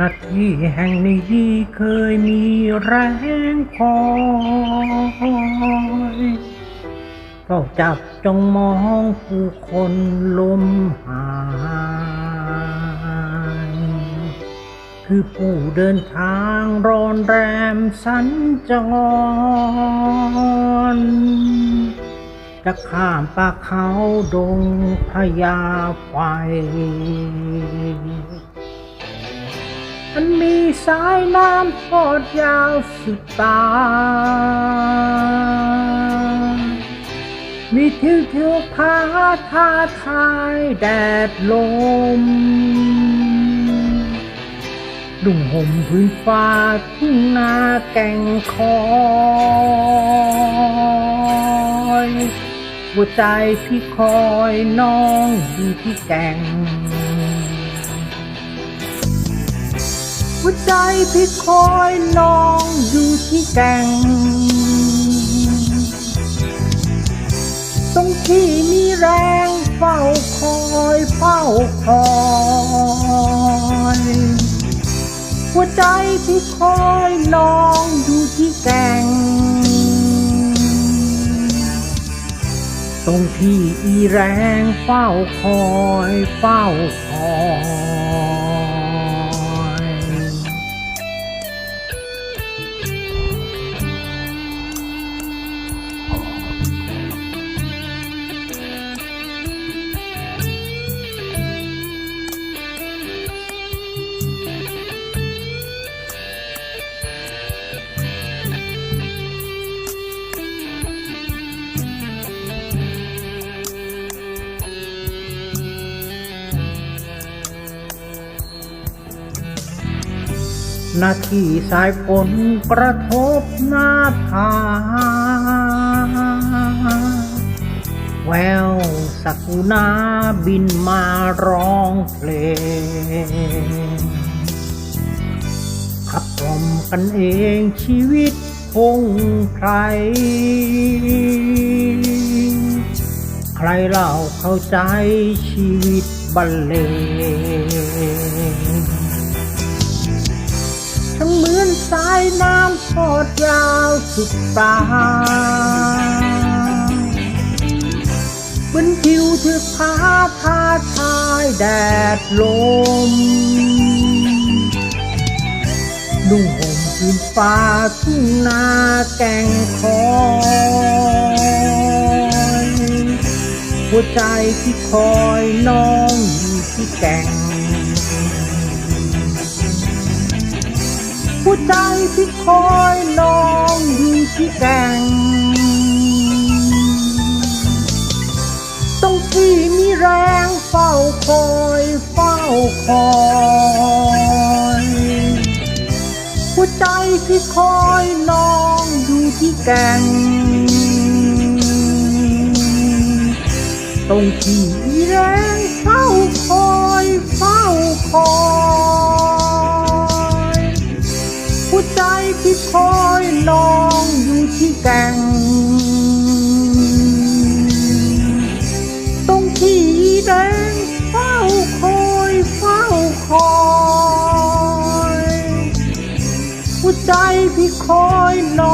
นาทีแห่งนี้เคยมีแรงคอยเฝ้าจับจงมองผู้คนลมหายคือผู้เดินทางรอนแรมสัญจรจะข้ามป่าเขาดงพญาไฟ มันมีสายน้ำทอดยาวสุดตา มีทิวทิวพาท้าทายแดดลมดุ่งห่มพื้นฟ้าทุ่งนาแก่งคอยหัวใจพี่คอยน้องอยู่ที่แก่ง หัวใจพี่คอยนองอยู่ที่แก่งตรงที่มีแรงเฝ้าคอยเฝ้าคอยหัวใจพี่คอยนองอยู่ที่แก่งตรงที่อีแรงเฝ้าคอยเฝ้าคอย นาทีสายฝนกระทบหน้าผาแววสักุณาบินมาร้องเพลงขับกล่อมกันเองชีวิตคงใคร ใครเล่าเข้าใจชีวิตบรรเลงทั้งเหมือน สายน้ำทอดยาวสุดตาบนทิวเทือกผาทาทายแดดลม นุ่งห่มพื้นฟ้าทุ่งนาแก่งคอยหัวใจที่คอยน้องอยู่ที่แก่ง หัวใจที่คอยน้องอยู่ที่แก่งต้องที่มีแรงเฝ้าคอยเฝ้าคอยหัวใจที่คอยน้องอยู่ที่แก่งตรงที่มีแรงเฝ้า คอยน้อง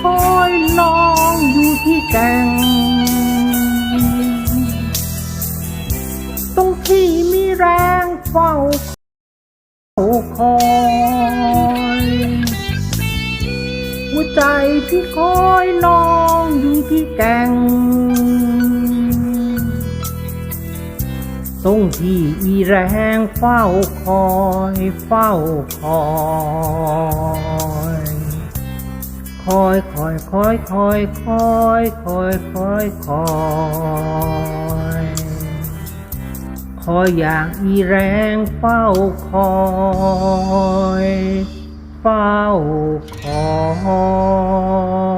คอยน้องอยู่ที่แก่งตรงที่มีแรงเฝ้าคอยหัวใจที่คอยน้องอยู่ที่แก่งตรงที่อีแรงเฝ้าคอย เฝ้าคอย คอยคอยคอยคอยคอยคอยคอยคอยคอยอย่างอีแรงเฝ้าคอยเฝ้าคอ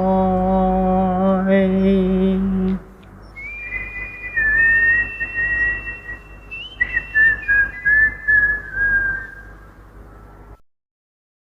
ย